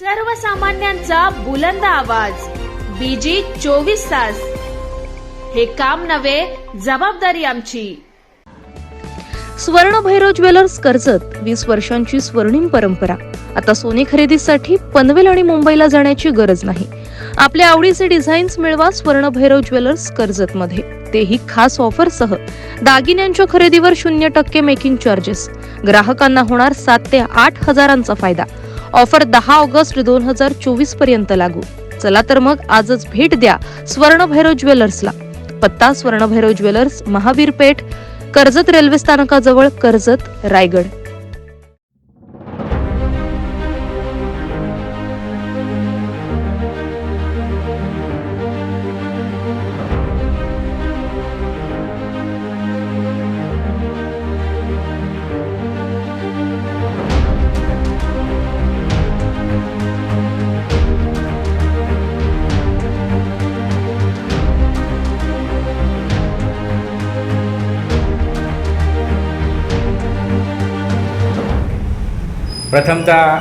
सर्वसामान्यांचा बुलंद आवाज. बीजी चोवीस तास. हे काम नव्हे जबाबदारी आमची. स्वर्ण भैरव ज्वेलर्स कर्जत वीस वर्षांची स्वर्णिम परंपरा. आता सोने खरेदीसाठी पनवेल आणि मुंबईला जाण्याची गरज नाही. आपल्या आवडीचे डिझाईन्स मिळवा स्वर्ण भैरव ज्वेलर्स कर्जत मध्ये तेही खास ऑफरसह. दागिन्यांच्या खरेदीवर शून्य टक्के मेकिंग चार्जेस ग्राहकांना होणार सात ते आठ हजारांचा फायदा. ऑफर दहा ऑगस्ट दोन हजार चोवीसपर्यंत लागू. चला तर मग आजच भेट द्या स्वर्ण भैरव ज्वेलर्सला. पत्ता स्वर्ण भैरव ज्वेलर्स महावीर पेठ कर्जत रेल्वे स्थानकाजवळ कर्जत रायगड. प्रथमतः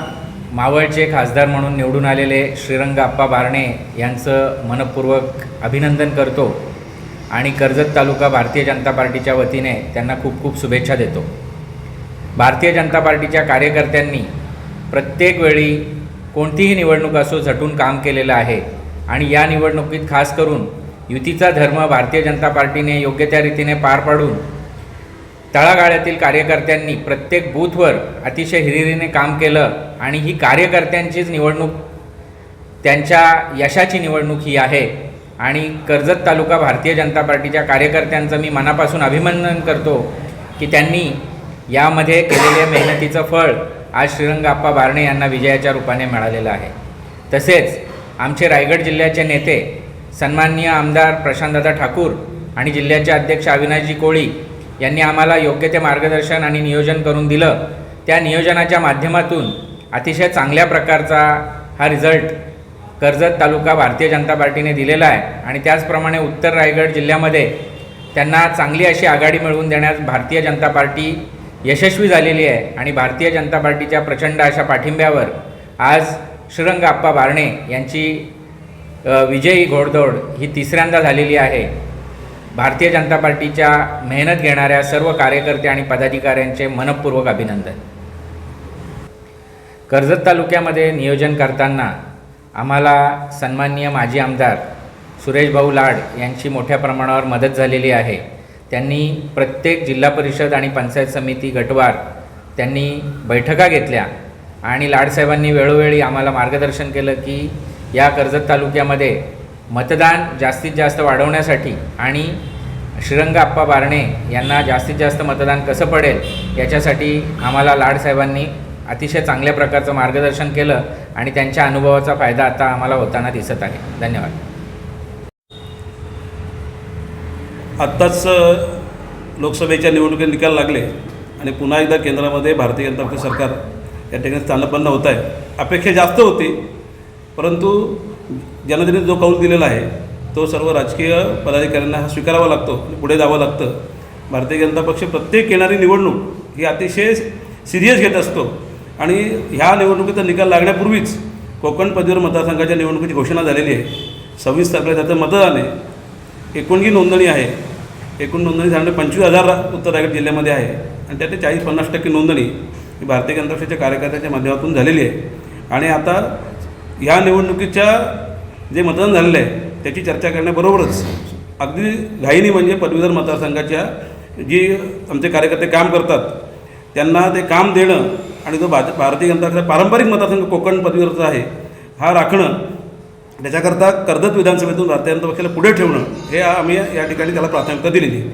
मावळचे खासदार म्हणून निवडून आलेले श्रीरंग आप्पा बारणे यांचं मनपूर्वक अभिनंदन करतो आणि कर्जत तालुका भारतीय जनता पार्टीच्या वतीने त्यांना खूप खूप शुभेच्छा देतो. भारतीय जनता पार्टीच्या कार्यकर्त्यांनी प्रत्येक वेळी कोणतीही निवडणूक असो झटून काम केलेलं आहे आणि या निवडणुकीत खास करून युतीचा धर्म भारतीय जनता पार्टीने योग्य त्या रीतीने पार पाडून तळागाळ्यातील कार्यकर्त्यांनी प्रत्येक बूथवर अतिशय हिरिरीने काम केलं आणि ही कार्यकर्त्यांचीच निवडणूक त्यांच्या यशाची निवडणूक ही आहे. आणि कर्जत तालुका भारतीय जनता पार्टीच्या कार्यकर्त्यांचं मी मनापासून अभिनंदन करतो की त्यांनी यामध्ये केलेल्या मेहनतीचं फळ आज श्रीरंगाप्पा बारणे यांना विजयाच्या रूपाने मिळालेलं आहे. तसेच आमचे रायगड जिल्ह्याचे नेते सन्माननीय आमदार प्रशांतदादा ठाकूर आणि जिल्ह्याचे अध्यक्ष अविनाशजी कोळी यांनी आम्हाला योग्य ते मार्गदर्शन आणि नियोजन करून दिलं. त्या नियोजनाच्या माध्यमातून अतिशय चांगल्या प्रकारचा हा रिझल्ट कर्जत तालुका भारतीय जनता पार्टीने दिलेला आहे. आणि त्याचप्रमाणे उत्तर रायगड जिल्ह्यामध्ये त्यांना चांगली अशी आघाडी मिळवून देण्यास भारतीय जनता पार्टी यशस्वी झालेली आहे. आणि भारतीय जनता पार्टीच्या प्रचंड अशा पाठिंब्यावर आज श्रीरंग आप्पा बारणे यांची विजयी घोडदौड ही तिसऱ्यांदा झालेली आहे. भारतीय जनता पार्टीच्या मेहनत घेणाऱ्या सर्व कार्यकर्ते आणि पदाधिकाऱ्यांचे मनपूर्वक अभिनंदन. कर्जत तालुक्यामध्ये नियोजन करताना आम्हाला सन्माननीय माजी आमदार सुरेश भाऊ लाड यांची मोठ्या प्रमाणावर मदत झालेली आहे. त्यांनी प्रत्येक जिल्हा परिषद आणि पंचायत समिती गटवार त्यांनी बैठका घेतल्या आणि लाडसाहेबांनी वेळोवेळी आम्हाला मार्गदर्शन केलं की या कर्जत तालुक्यामध्ये मतदान जास्तीत जास्त वाढवण्यासाठी आणि श्रीरंग आप्पा बारणे यांना जास्तीत जास्त मतदान कसं पडेल याच्यासाठी आम्हाला लाडसाहेबांनी अतिशय चांगल्या प्रकारचं मार्गदर्शन केलं आणि त्यांच्या अनुभवाचा फायदा आता आम्हाला होताना दिसत आहे. धन्यवाद. आत्ताच लोकसभेच्या निवडणुकीत निकाल लागले आणि पुन्हा एकदा केंद्रामध्ये भारतीय जनता पक्ष सरकार या ठिकाणी स्थानपन्न होत आहे. अपेक्षा जास्त होती परंतु जनतेने जो कौल दिलेला आहे तो सर्व राजकीय पदाधिकाऱ्यांना हा स्वीकारावा लागतो पुढे जावं लागतं. भारतीय जनता पक्ष प्रत्येक येणारी निवडणूक ही अतिशय सिरियस घेत असतो. आणि ह्या निवडणुकीचा निकाल लागण्यापूर्वीच कोकण पदवीधर मतदारसंघाच्या निवडणुकीची घोषणा झालेली आहे. सव्वीस तारखेला त्याचं मतदान आहे. एकूण ही नोंदणी आहे. एकूण नोंदणी झाल्याने पंचवीस हजार उत्तर रायगड जिल्ह्यामध्ये आहे. आणि त्यातली चाळीस पन्नास टक्के नोंदणी ही भारतीय जनता पक्षाच्या कार्यकर्त्याच्या माध्यमातून झालेली आहे. आणि आता ह्या निवडणुकीच्या जे मतदान झालेलं आहे त्याची चर्चा करण्याबरोबरच अगदी घाईनी म्हणजे पदवीधर मतदारसंघाच्या जी आमचे कार्यकर्ते काम करतात त्यांना ते काम देणं आणि जो भाज भारतीय जनता पारंपरिक मतदारसंघ कोकण पदवीधरचा आहे हा राखणं त्याच्याकरता कर्जत विधानसभेतून भारतीय जनता पक्षाला पुढे ठेवणं हे आम्ही या ठिकाणी त्याला प्राथमिकता दिलेली आहे.